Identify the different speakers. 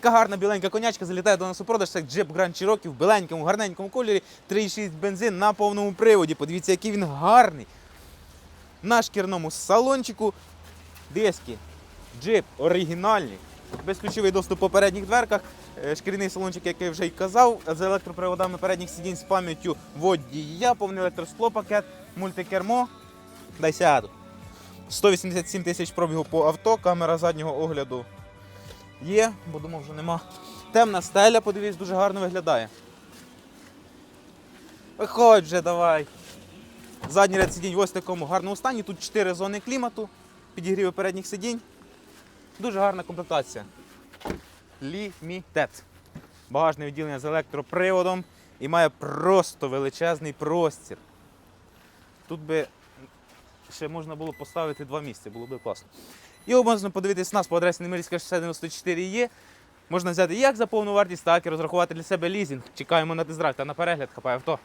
Speaker 1: Така гарна біленька конячка залітає до нас у продаж. Це джип Grand Cherokee в біленькому, гарненькому кольорі. 3,6 бензин на повному приводі. Подивіться, який він гарний. На шкірному салончику. Диски. Джип оригінальний. Безключовий доступ по передніх дверках. Е, Шкіряний салончик, як я вже й казав, з електроприводами передніх сидінь з пам'яттю водія, повний електросклопакет, мультикермо. Дай сяду. 187 тисяч пробігу по авто, камера заднього огляду є, бо думав, що нема. Темна стеля, подивись, дуже гарно виглядає. Виходь вже, давай. Задній ряд сидінь в ось такому гарному стані. Тут 4 зони клімату, підігріви передніх сидінь. Дуже гарна комплектація. Limited. Багажне відділення з електроприводом і має просто величезний простір. Тут би ще можна було поставити два місця, було б класно. Його можна подивитись нас по адресі Немирівська 694 є. Можна взяти як за повну вартість, так і розрахувати для себе лізінг. Чекаємо на тест-драйв та на перегляд хапає авто.